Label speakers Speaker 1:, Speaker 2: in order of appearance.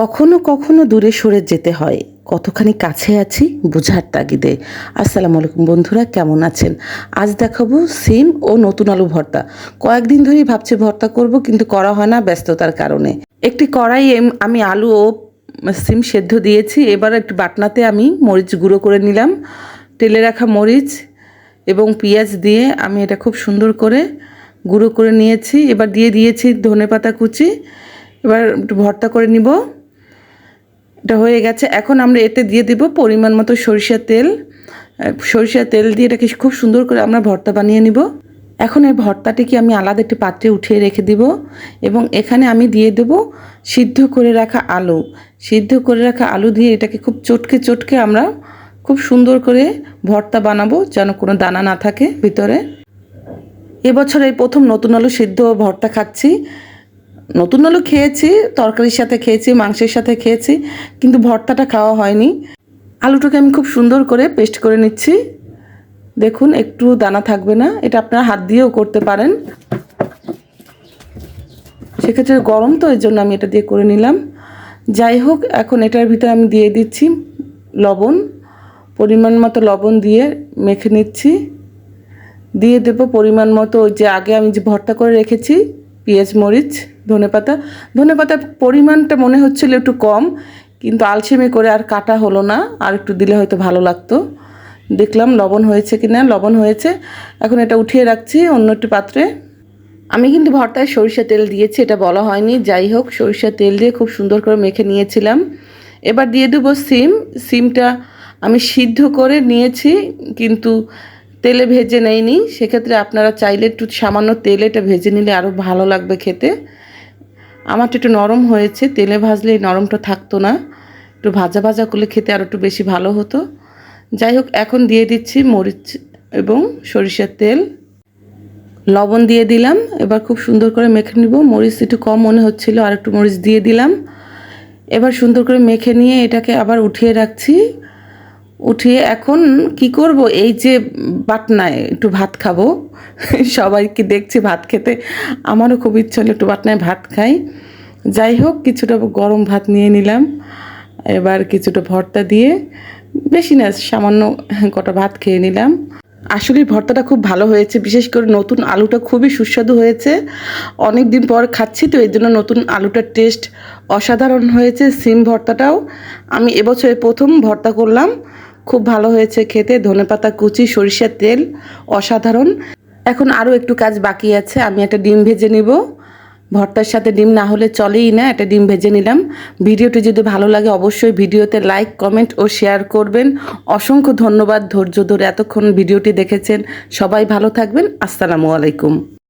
Speaker 1: কখনো কখনো দূরে সরে যেতে হয়। কতখানি কাছে আছি বোঝার তাগিদে। আসসালামু আলাইকুম বন্ধুরা, কেমন আছেন? আজ দেখাবো সিম ও নতুন আলু ভর্তা। কয়েকদিন ধরেই ভাবছি ভর্তা করব, কিন্তু করা হয় না ব্যস্ততার কারণে। একটি কড়াই আমি আলু ও সিম সেদ্ধ দিয়েছি। এবার একটি বাটনাতে আমি মরিচ গুঁড়ো করে নিলাম। তেলে রাখা মরিচ এবং পেঁয়াজ দিয়ে আমি এটা খুব সুন্দর করে গুঁড়ো করে নিয়েছি। এবার দিয়ে দিয়েছি ধনেপাতা কুচি। এবার ভর্তা করে নিব। এটা হয়ে গেছে। এখন আমরা এতে দিয়ে দেব পরিমাণ মতো সরিষার তেল। সরিষার তেল দিয়ে এটাকে খুব সুন্দর করে আমরা ভর্তা বানিয়ে নিব। এখন এই ভর্তাটিকে আমি আলাদা একটি পাত্রে উঠিয়ে রেখে দিব এবং এখানে আমি দিয়ে দেব সিদ্ধ করে রাখা আলু। সিদ্ধ করে রাখা আলু দিয়ে এটাকে খুব চটকে চটকে আমরা খুব সুন্দর করে ভর্তা বানাবো যেন কোনো দানা না থাকে ভিতরে। এবছর এই প্রথম নতুন আলু সিদ্ধ ভর্তা খাচ্ছি। নতুন আলু খেয়েছি, তরকারির সাথে খেয়েছি, মাংসের সাথে খেয়েছি, কিন্তু ভর্তাটা খাওয়া হয়নি। আলুটাকে আমি খুব সুন্দর করে পেস্ট করে নিচ্ছি। দেখুন, একটু দানা থাকবে না, এটা আপনারা হাত দিয়েও করতে পারেন। সেক্ষেত্রে গরম তো এর জন্য আমি এটা দিয়ে করে নিলাম। যাই হোক, এখন এটার ভিতরে আমি দিয়ে দিচ্ছি লবণ, পরিমাণ মতো লবণ দিয়ে মেখে নিচ্ছি। দিয়ে দেবো পরিমাণ মতো যে আগে আমি যে ভর্তা করে রেখেছি পেঁয়াজ, মরিচ ধনেপাতা ধনেপাতার পরিমাণটা মনে হচ্ছিল একটু কম, কিন্তু আলসেমি করে আর কাটা হলো না, আর একটু দিলে হয়তো ভালো লাগতো। দেখলাম লবণ হয়েছে কি না লবণ হয়েছে। এখন এটা উঠিয়ে রাখছি অন্য একটি পাত্রে। আমি কিন্তু ভর্তায় সরিষা তেল দিয়েছি, এটা বলা হয়নি। যাই হোক সরিষা তেল দিয়ে খুব সুন্দর করে মেখে নিয়েছিলাম। এবার দিয়ে দেবো সিম। সিমটা আমি সিদ্ধ করে নিয়েছি, কিন্তু তেলে ভেজে নেয়নি, সেক্ষেত্রে আপনারা চাইলে একটু সামান্য তেলে এটা ভেজে নিলে আরও ভালো লাগবে খেতে। আমারটা একটু নরম হয়েছে, তেলে ভাজলে নরমটা থাকতো না। একটু ভাজা ভাজা করলে খেতে আরও একটু বেশি ভালো হতো। যাই হোক, এখন দিয়ে দিচ্ছি মরিচ এবং সরিষার তেল। লবণ দিয়ে দিলাম, এবার খুব সুন্দর করে মেখে নিব। মরিচ একটু কম মনে হচ্ছিল, আর একটু মরিচ দিয়ে দিলাম। এবার সুন্দর করে মেখে নিয়ে এটাকে আবার উঠিয়ে রাখছি। উঠিয়ে এখন কি করব? এই যে বাটনায় একটু ভাত খাব। সবাইকে দেখছি ভাত খেতে। আমারও খুব ইচ্ছা হলো একটু বাটনায় ভাত খাই। যাই হোক, কিছুটা গরম ভাত নিয়ে নিলাম। এবার কিছুটা ভর্তা দিয়ে বেশি না, সামান্য কটা ভাত খেয়ে নিলাম। আসলে ভর্তাটা খুব ভালো হয়েছে। বিশেষ করে নতুন আলুটা খুবই সুস্বাদু হয়েছে। অনেক দিন পর খাচ্ছি তো এই জন্য নতুন আলুটার টেস্ট অসাধারণ হয়েছে। সিম ভর্তাটাও। আমি এবছরে প্রথম ভর্তা করলাম। খুব ভালো হয়েছে খেতে। ধনেপাতা, কুচি, সরিষার তেল, অসাধারণ। এখন আরও একটু কাজ বাকি আছে। আমি একটা ডিম ভেজে নিব। ভর্তার সাথে ডিম না হলে চলেই না, একটা ডিম ভেজে নিলাম। ভিডিওটি যদি ভালো লাগে অবশ্যই ভিডিওতে লাইক, কমেন্ট ও শেয়ার করবেন। অসংখ্য ধন্যবাদ ধৈর্য ধরে এতক্ষণ ভিডিওটি দেখেছেন। সবাই ভালো থাকবেন। আসসালামু আলাইকুম।